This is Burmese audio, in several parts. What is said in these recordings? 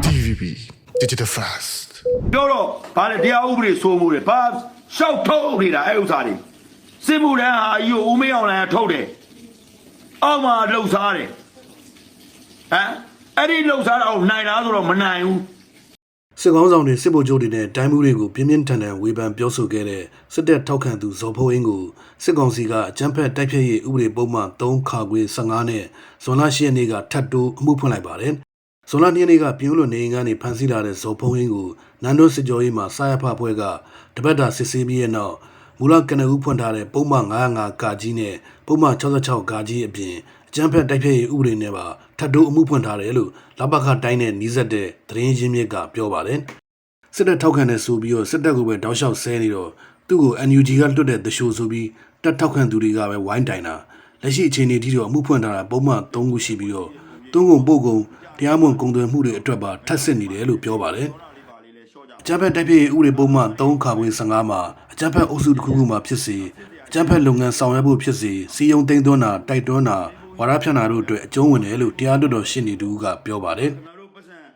DVB Digital Fast ပြောတော့ဗာလေတရားဥပဒေစိုးမှုတွေဘာရှောက်ထုတ်နေတာအဲ့ဥစ္စာတွေစစ်မှုတန်းဟာအယူဦးမေးအောင်လည်းထုတ်တယ်အောက်မှာလှုပ်ရှားတယ်ဟမ်အဲ့ဒီလှုပ်ရှားတော့နိုင်လားဆိုတော့မနိုင်ဘူးစစ်ကောင်းဆောင်တွေစစ်ဗိုလ်ချုပ်တွေနဲ့တိုင်းမှုတွေကိုပြင်းပြင်းထန်ထန်ဝေဖန်ပြောဆိုခဲ့တဲ့စစ်တပ်ထောက်ခံသူဇော်ဖိုးအင်းကိုစစ်ကောင်စီကအကြမ်းဖက်တိုက်ဖျက်ရေးဥပဒေပုံမှန်3ခါခွေ15နဲ့ဇွန်လ10ရက်နေ့ကထပ်တိုးအမှုဖွင့်လိုက်ပါတယ်။ ဇွန်လ2ရက်နေ့ကပြင်းလို့နေအိမ်ကနေဖမ်းဆီးလာတဲ့ဇော်ဖိုးအင်းကိုနန်းတို့စစ်ကြောရေးမှာစာရဖဖွဲ့ကတပတ်တာစစ်ဆေးပြီးရဲ့နောက်မူလကနဦးဖွင့်ထားတဲ့ပုံမှန်905ကာကြီးနဲ့ပုံမှန်66ကာကြီးအပြင်အကြမ်းဖက်တိုက်ဖျက်ရေးဥပဒေနဲ့ပါထပ်တိုးအမှုဖွင့်ထားတယ်လို့လဘခတိုင်းနဲ့နှီးဆက်တဲ့သတင်းရင်းမြစ်ကပြောပါတယ်။စစ်တပ်ထောက်ခံတဲ့ဆိုပြီးတော့စစ်တပ်ကိုပဲတောက်လျှောက်ဆဲနေတော့သူ့ကို NUG ကလွတ်တဲ့တရှိုးဆိုပြီးတပ်ထောက်ခံသူတွေကပဲဝိုင်းတိုင်တာလက်ရှိအခြေအနေထိတော့အမှုဖွင့်ထားတာပုံမှန်၃ခုရှိပြီးတော့သုံးကုန်ပို့ကုန် တရားမဝင်ကုန်သွယ်မှုတွေအတွက်ပါထပ်ဆင့်နေတယ်လို့ပြောပါတယ်အကြမ်းဖက်တိုက်ပြည့်ဥပဒေပုံမှန်3ခါခွင့်15မှာအကြမ်းဖက်အုပ်စုတစ်ခုခုမှာဖြစ်စေအကြမ်းဖက်လုပ်ငန်းဆောင်ရွက်ဖို့ဖြစ်စေစီယုံသိမ်းသွင်းတာတိုက်တွန်းတာဝါဒဖြန့်တာတို့အတွက်အကျုံးဝင်တယ်လို့တရားလွတ်တော်ရှင်းနေသူကပြောပါတယ်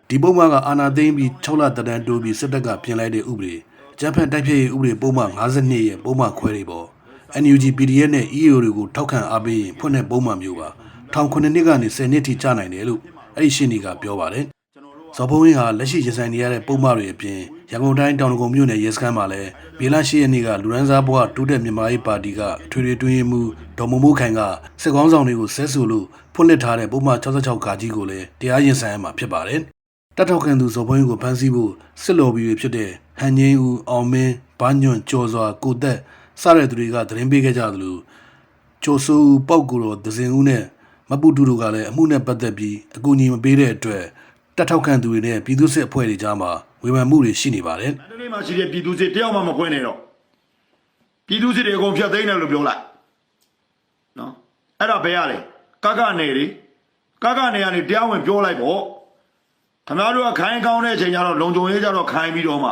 ဒီပုံမှန်ကအာနာသိမ့်ပြီး6လတတန်းတိုးပြီးစစ်တပ်ကပြင်လိုက်တဲ့ဥပဒေကျန်းဖက်တိုက်ဖြည့်ရေးဥပဒေပုံမှန်52ရဲ့ပုံမှန်ခွဲတွေပေါ့ NUG PDF နဲ့ EAO တွေကိုထောက်ခံအားပေးရင်ဖွင့်တဲ့ပုံမှန်မျိုးပါထောင်9နှစ်ကနေ10နှစ်ထိကြာနိုင်တယ်လို့ အဲ့ဒီရှင်းတွေကပြောပါတယ်ဇော်ဘုံရင်ဟာလက်ရှိရင်ဆိုင်နေရတဲ့ပုံမှန်တွေအပြင်ရန်ကုန်တိုင်းတောင်တကုံမြို့နယ်ရဲစခန်းမှာလည်းမေလ10ရက်နေ့ကလူရန်စားဘွားတိုးတက်မြန်မာရေးပါတီကအထွေထွေတွင်းရေးမှူးဒေါ်မမိုးခိုင်ကစစ်ကောင်းဆောင်တွေကိုဆဲဆူလို့ဖွင့်လှစ်ထားတဲ့ပုံမှန်66ခါကြီးကိုလည်းတရားရင်ဆိုင်ရမှာဖြစ်ပါတယ်တက်ထောက်ခံသူဇော်ဘွင်းကိုဖမ်းဆီးဖို့စစ်လော်ဘီတွေဖြစ်တဲ့ဟန်ငင်းဦးအောင်မင်းဘာညွန့်ကျော်စွာကိုသက်စတဲ့သူတွေကသတင်းပေးခဲ့ကြသလိုကျော်စိုးဦးပောက်ကူတော်ဒဇင်ဦးနဲ့ မပူတူတို့ကလည်းအမှုနဲ့ပတ်သက်ပြီးအကူအညီမပေးတဲ့အတွက်တက်ထောက်ခံသူတွေနဲ့ပြည်သူ့စစ်အဖွဲ့တွေကြားမှာဝေဖန်မှုတွေရှိနေပါတယ်ဒီနေ့မှရှိတဲ့ပြည်သူစစ်တယောက်မှမခွင့်နေတော့ပြည်သူစစ်တွေအကုန်ဖြတ်သိမ်းတယ်လို့ပြောလိုက်နော်အဲ့ဒါဘယ်ရလဲကကနေလေကကနေကနေတရားဝင်ပြောလိုက်ပေါ့ခင်ဗျားတို့ကခိုင်းကောင်းတဲ့အချိန်ကျတော့လုံခြုံရေးကျတော့ခိုင်းပြီးတော့မှ